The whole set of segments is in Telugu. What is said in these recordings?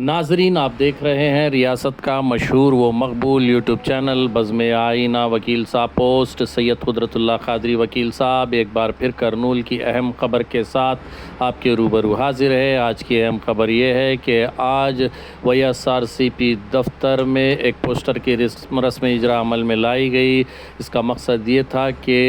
नाजरीन, आप देख रहे हैं रियासत का मशहूर व मकबूल यूट्यूब चैनल। बज़म आइना वकील साहब पोस्ट, सैयद कुदरतुल्ला खादरी वकील साहब, एक बार फिर करनूल की अहम खबर के साथ आपके रूबरू हाजिर है। आज की अहम खबर ये है कि आज वही पी दफ्तर में एक पोस्टर की रस्म रस्म इजरा अमल में लाई गई। इसका मकसद ये था कि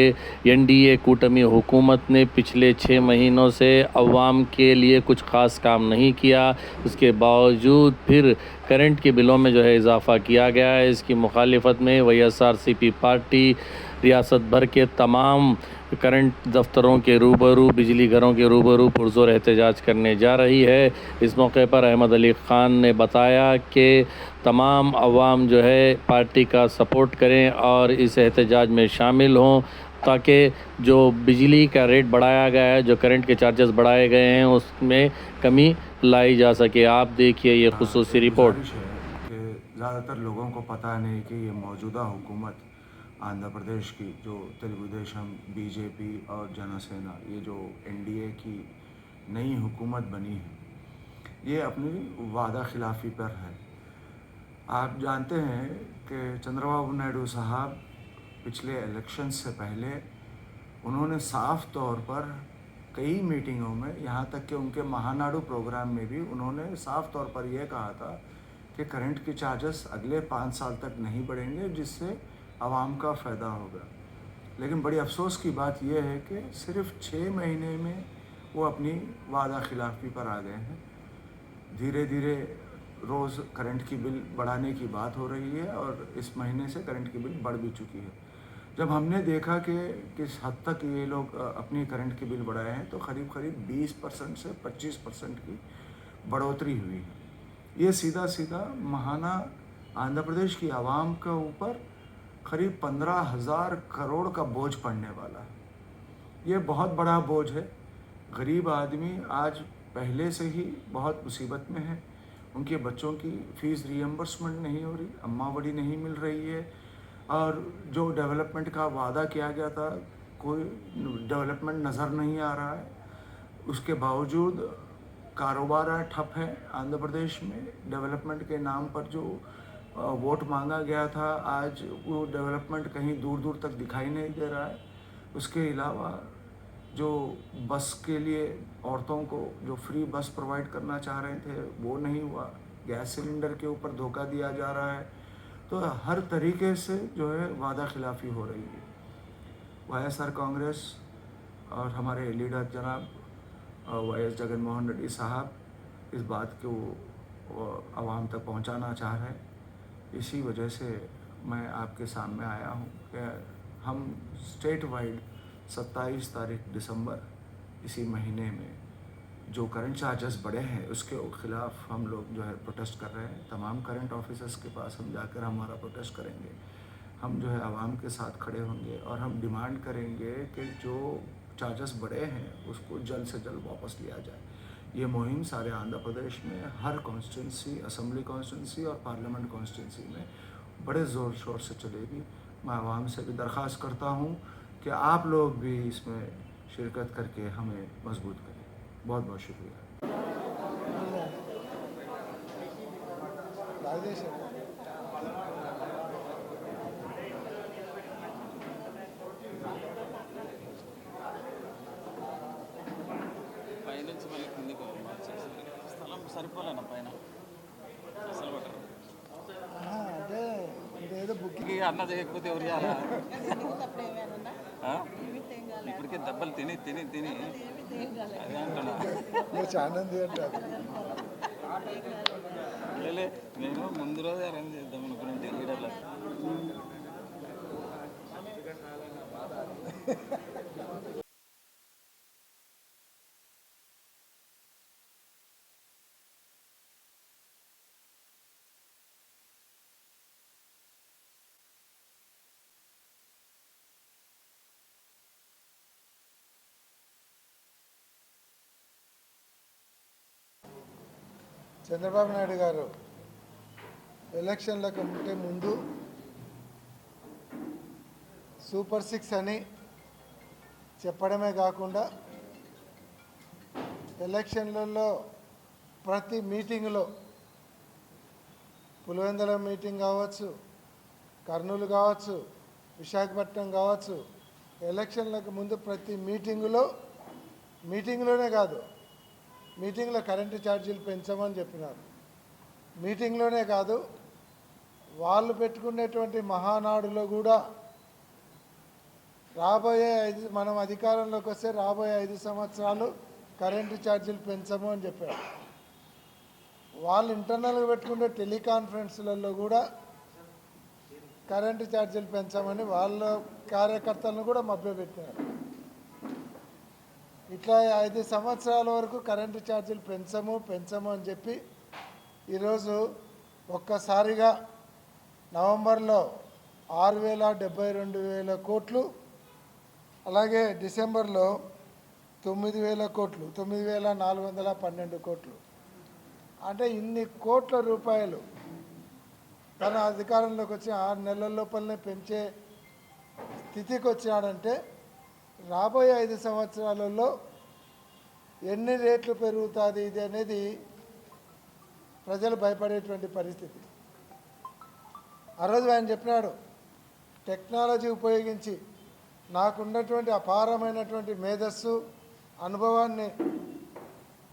एन डी ए कूटमी हुकूमत ने पिछले छः महीनों से अवाम के लिए कुछ ख़ास काम नहीं किया। उसके बावजूद फिर करंट के बिलों में जो है इजाफ़ा किया गया है। इसकी मुखालफत में वही S R C P party, रियासत भर के तमाम करंट दफ्तरों के रूबरू, बिजली घरों के रूबरू पुरजोर एहतजाज करने जा रही है। इस मौके पर अहमद अली ख़ान ने बताया कि तमाम अवाम जो है पार्टी का सपोर्ट करें और इस एहतजाज में शामिल हों। ताकि जो बिजली का रेट बढ़ाया गया है जो करंट के चार्जेस बढ़ाए गए हैं उसमें कमी लाई जा सके। आप देखिए ये खसूसी रिपोर्ट ज़्यादातर लोगों को पता नहीं कि ये मौजूदा हुकूमत आंध्र प्रदेश की जो तेलुगु देशम बीजेपी और जनसेना ये जो एनडीए की नई हुकूमत बनी है ये अपनी वादा खिलाफी पर है। आप जानते हैं कि चंद्रबाबू नायडू साहब पिछले इलेक्शन से पहले उन्होंने साफ़ तौर पर कई मीटिंगों में, यहाँ तक कि उनके महानाडु प्रोग्राम में भी उन्होंने साफ़ तौर पर यह कहा था कि करंट के चार्जेस अगले पाँच साल तक नहीं बढ़ेंगे, जिससे आवाम का फ़ायदा होगा। लेकिन बड़ी अफसोस की बात यह है कि सिर्फ़ छः महीने में वो अपनी वादा खिलाफी पर आ गए हैं। धीरे धीरे रोज़ करंट की बिल बढ़ाने की बात हो रही है और इस महीने से करंट की बिल बढ़ भी चुकी है। जब हमने देखा कि किस हद तक ये लोग अपनी करंट के बिल बढ़ाए हैं तो करीब करीब 20 परसेंट से 25 परसेंट की बढ़ोतरी हुई है। ये सीधा सीधा महाना आंध्र प्रदेश की आवाम के ऊपर करीब पंद्रह हज़ार करोड़ का बोझ पड़ने वाला है। ये बहुत बड़ा बोझ है। गरीब आदमी आज पहले से ही बहुत मुसीबत में है। उनके बच्चों की फ़ीस रियम्बर्समेंट नहीं हो रही अम्मा बड़ी नहीं मिल रही है। और जो डेवलपमेंट का वादा किया गया था, कोई डेवलपमेंट नज़र नहीं आ रहा है। उसके बावजूद कारोबार ठप है आंध्र प्रदेश में। डेवलपमेंट के नाम पर जो वोट मांगा गया था, आज वो डेवलपमेंट कहीं दूर दूर तक दिखाई नहीं दे रहा है। उसके अलावा जो बस के लिए औरतों को जो फ्री बस प्रोवाइड करना चाह रहे थे, वो नहीं हुआ। गैस सिलेंडर के ऊपर धोखा दिया जा रहा है। तो हर तरीके से जो है वादा खिलाफी हो रही है। वाई एस आर कांग्रेस और हमारे लीडर जनाब वाई एस जगन मोहन रेड्डी साहब इस बात को आवाम तक पहुंचाना चाह रहे हैं। इसी वजह से मैं आपके सामने आया हूँ कि हम स्टेट वाइड 27 तारीख दिसंबर इसी महीने में जो करंट चार्जेस बढ़े हैं, उसके खिलाफ हम लोग जो है प्रोटेस्ट कर रहे हैं। तमाम करंट ऑफिसर्स के पास हम जाकर हमारा प्रोटेस्ट करेंगे। हम जो है आवाम के साथ खड़े होंगे और हम डिमांड करेंगे कि जो चार्जेस बढ़े हैं, उसको जल्द से जल्द वापस लिया जाए। ये मुहिम सारे आंध्र प्रदेश में, हर कॉन्स्टिट्यूंसी असम्बली कॉन्स्टिट्यूंसी और पार्लियामेंट कॉन्स्टिट्यूंसी में बड़े ज़ोर शोर से चलेगी। मैं आवाम से भी दरख्वास्त करता हूँ कि आप लोग भी इसमें शिरकत करके हमें मज़बूत करें। बहुत बहुत शुक्रिया పైనుంచి మళ్ళీ కిందికి మార్చేసి స్థలం సరిపోలేనా పైన అసలు పట్టరు ఆ, అదే ఇదేదో బుక్ ఇంక అన్న చేయకపోతే ఎవరు చేయాలా ఆ? ఇప్పటికే దెబ్బలు తిని తిని తిని. అదే అంటున్నా. నేను ముందు రోజు అరేంజ్ చేద్దాం అనుకున్నాను లీడర్లో చంద్రబాబు నాయుడు గారు ఎలక్షన్లకు ఉంటే ముందు సూపర్ సిక్స్ అని చెప్పడమే కాకుండా ఎలక్షన్లలో ప్రతి మీటింగ్లో పులివెందుల మీటింగ్ కావచ్చు కర్నూలు కావచ్చు విశాఖపట్నం కావచ్చు ఎలక్షన్లకు ముందు ప్రతి మీటింగులో మీటింగ్లోనే కాదు మీటింగ్లో కరెంటు ఛార్జీలు పెంచమని చెప్పినారు. మీటింగ్లోనే కాదు వాళ్ళు పెట్టుకునేటువంటి మహానాడులో కూడా రాబోయే ఐదు మనం అధికారంలోకి వస్తే రాబోయే ఐదు సంవత్సరాలు కరెంటు ఛార్జీలు పెంచము అని చెప్పారు. వాళ్ళు ఇంటర్నల్గా పెట్టుకునే టెలికాన్ఫరెన్స్లలో కూడా కరెంటు ఛార్జీలు పెంచామని వాళ్ళ కార్యకర్తలను కూడా మభ్యపెట్టినారు. ఇట్లా ఐదు సంవత్సరాల వరకు కరెంటు ఛార్జీలు పెంచము పెంచము అని చెప్పి ఈరోజు ఒక్కసారిగా నవంబర్లో ఆరు వేల డెబ్బై రెండు వేల కోట్లు అలాగే డిసెంబర్లో తొమ్మిది వేల కోట్లు తొమ్మిది వేల నాలుగు వందల పన్నెండు కోట్లు. అంటే ఇన్ని కోట్ల రూపాయలు తన అధికారంలోకి వచ్చి ఆరు నెలల లోపలనే పెంచే స్థితికి వచ్చినాడంటే రాబోయే ఐదు సంవత్సరాలలో ఎన్ని రేట్లు పెరుగుతుంది ఇది అనేది ప్రజలు భయపడేటువంటి పరిస్థితి. ఆ రోజు ఆయన చెప్పినాడు టెక్నాలజీ ఉపయోగించి నాకున్నటువంటి అపారమైనటువంటి మేధస్సు అనుభవాన్ని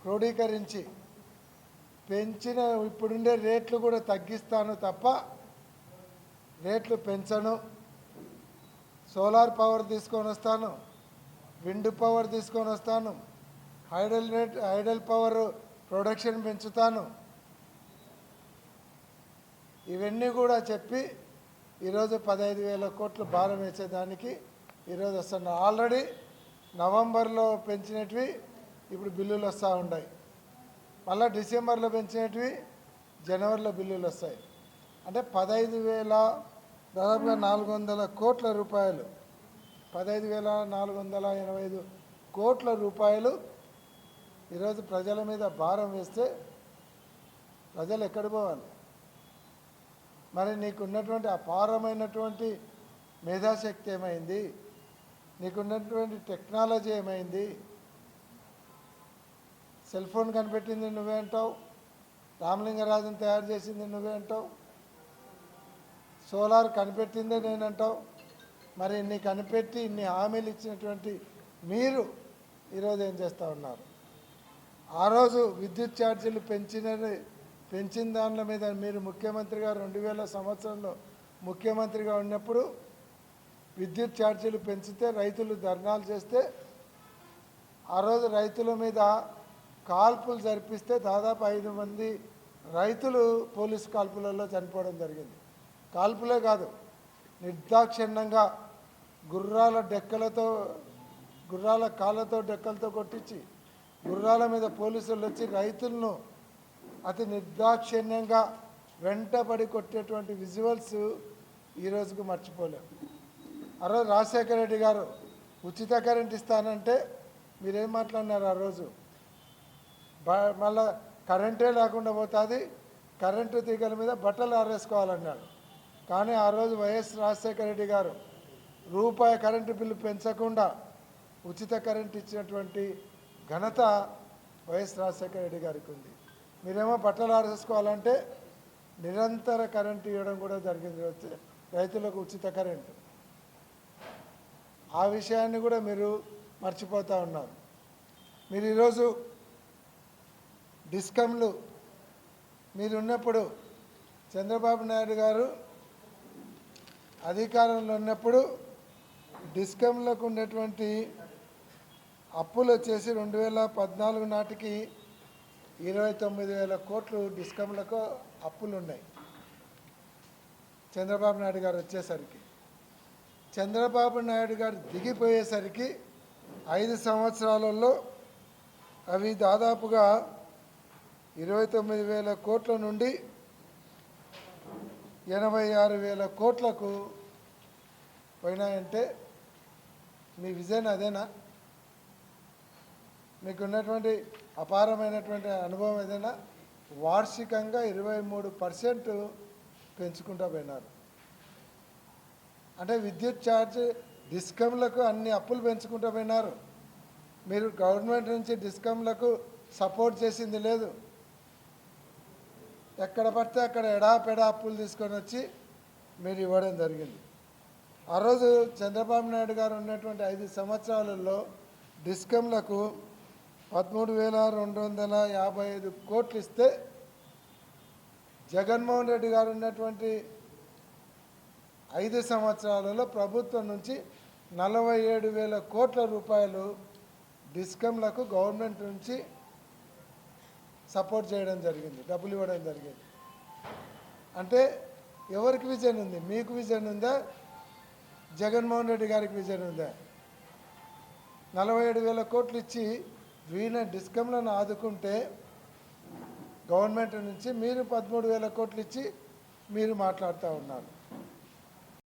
క్రోడీకరించి పెంచిన ఇప్పుడుండే రేట్లు కూడా తగ్గిస్తాను తప్ప రేట్లు పెంచను. సోలార్ పవర్ తీసుకొని వస్తాను. విండ్ పవర్ తీసుకొని వస్తాను. Hydel rate hydel power production పెంచుతాను. ఇవన్నీ కూడా చెప్పి ఈరోజు పదహైదు వేల కోట్లు భారం వేసేదానికి ఈరోజు వస్తున్నా. ఆల్రెడీ నవంబర్లో పెంచినటివి ఇప్పుడు బిల్లులు వస్తూ ఉన్నాయి మళ్ళీ డిసెంబర్లో పెంచినటివి జనవరిలో బిల్లులు వస్తాయి. అంటే పదహైదు వేల దాదాపుగా నాలుగు వందల కోట్ల రూపాయలు పదహైదు వేల నాలుగు వందల ఎనభై ఐదు కోట్ల రూపాయలు ఈరోజు ప్రజల మీద భారం వేస్తే ప్రజలు ఎక్కడ పోవాలి? మరి నీకున్నటువంటి అపారమైనటువంటి మేధాశక్తి ఏమైంది? నీకున్నటువంటి టెక్నాలజీ ఏమైంది? సెల్ ఫోన్ కనిపెట్టింది నువ్వే అంటావు? రామలింగరాజుని తయారు చేసింది నువ్వే అంటావు? సోలార్ కనిపెట్టిందే నేనంటావు? మరి ఇన్ని కనిపెట్టి ఇన్ని హామీలు ఇచ్చినటువంటి మీరు ఈరోజు ఏం చేస్తూ ఉన్నారు? ఆ రోజు విద్యుత్ ఛార్జీలు పెంచిన పెంచిన దానిల మీద మీరు ముఖ్యమంత్రిగా రెండు వేల సంవత్సరంలో ముఖ్యమంత్రిగా ఉన్నప్పుడు విద్యుత్ ఛార్జీలు పెంచితే రైతులు ధర్నాలు చేస్తే ఆ రోజు రైతుల మీద కాల్పులు జరిపిస్తే దాదాపు ఐదు మంది రైతులు పోలీసు కాల్పులలో చనిపోవడం జరిగింది. కాల్పులే కాదు నిర్దాక్షిణ్యంగా గుర్రాల డెక్కలతో గుర్రాల కాళ్ళతో డెక్కలతో కొట్టించి గుర్రాల మీద పోలీసులు వచ్చి రైతులను అతి నిర్దాక్షిణ్యంగా వెంటబడి కొట్టేటువంటి విజువల్స్ ఈ రోజుకు మర్చిపోలేం. ఆ రోజు రాజశేఖర రెడ్డి గారు ఉచిత కరెంట్ ఇస్తానంటే మీరేం మాట్లాడినారు ఆ రోజు? బ- మళ్ళా కరెంటే లేకుండా పోతుంది కరెంటు తీగల మీద బట్టలు ఆరేసుకోవాలన్నాడు. కానీ ఆ రోజు వైఎస్ రాజశేఖర రెడ్డి గారు రూపాయి కరెంటు బిల్లు పెంచకుండా ఉచిత కరెంట్ ఇచ్చినటువంటి ఘనత వైఎస్ రాజశేఖర రెడ్డి గారికి ఉంది. మీరేమో బట్టలు ఆరేసుకోవాలంటే నిరంతర కరెంటు ఇవ్వడం కూడా జరిగింది. వచ్చే రైతులకు ఉచిత కరెంటు. ఆ విషయాన్ని కూడా మీరు మర్చిపోతూ ఉన్నారు. మీరు ఈరోజు డిస్కమ్లు మీరున్నప్పుడు చంద్రబాబు నాయుడు గారు అధికారంలో ఉన్నప్పుడు డిస్కంలకు ఉన్నటువంటి అప్పులు వచ్చేసి రెండు వేల పద్నాలుగు నాటికి ఇరవై తొమ్మిది వేల కోట్లు డిస్కంలకు అప్పులు ఉన్నాయి. చంద్రబాబు నాయుడు గారు వచ్చేసరికి. చంద్రబాబు నాయుడు గారు దిగిపోయేసరికి ఐదు సంవత్సరాలలో అవి దాదాపుగా ఇరవై తొమ్మిది వేల కోట్ల నుండి ఎనభై ఆరు వేల కోట్లకు పోయినాయంటే మీ విజన్ అదేనా? మీకు ఉన్నటువంటి అపారమైనటువంటి అనుభవం ఏదైనా వార్షికంగా ఇరవై మూడు పర్సెంట్ పెంచుకుంటూ పోయినారు. అంటే విద్యుత్ ఛార్జ్ డిస్కమ్లకు అన్ని అప్పులు పెంచుకుంటూ పోయినారు. మీరు గవర్నమెంట్ నుంచి డిస్కమ్లకు సపోర్ట్ చేసింది లేదు. ఎక్కడ పడితే అక్కడ ఎడాపెడా అప్పులు తీసుకొని వచ్చి మీరు ఇవ్వడం జరిగింది. ఆ రోజు చంద్రబాబు నాయుడు గారు ఉన్నటువంటి ఐదు సంవత్సరాలలో డిస్కంలకు పదమూడు వేల రెండు వందల యాభై ఐదు కోట్లు ఇస్తే జగన్మోహన్ రెడ్డి గారు ఉన్నటువంటి ఐదు సంవత్సరాలలో ప్రభుత్వం నుంచి నలభై ఏడు వేల కోట్ల రూపాయలు డిస్కంలకు గవర్నమెంట్ నుంచి సపోర్ట్ చేయడం జరిగింది డబ్బులు ఇవ్వడం జరిగింది. అంటే ఎవరికి విజన్ ఉంది? మీకు విజన్ ఉందా? జగన్మోహన్ రెడ్డి గారికి విజన్ ఉందా? నలభై ఏడు వేల కోట్లు ఇచ్చి వీణ డిస్కంలను ఆదుకుంటే గవర్నమెంట్ నుంచి మీరు పదమూడు వేల కోట్లు ఇచ్చి మీరు మాట్లాడుతూ ఉన్నారు.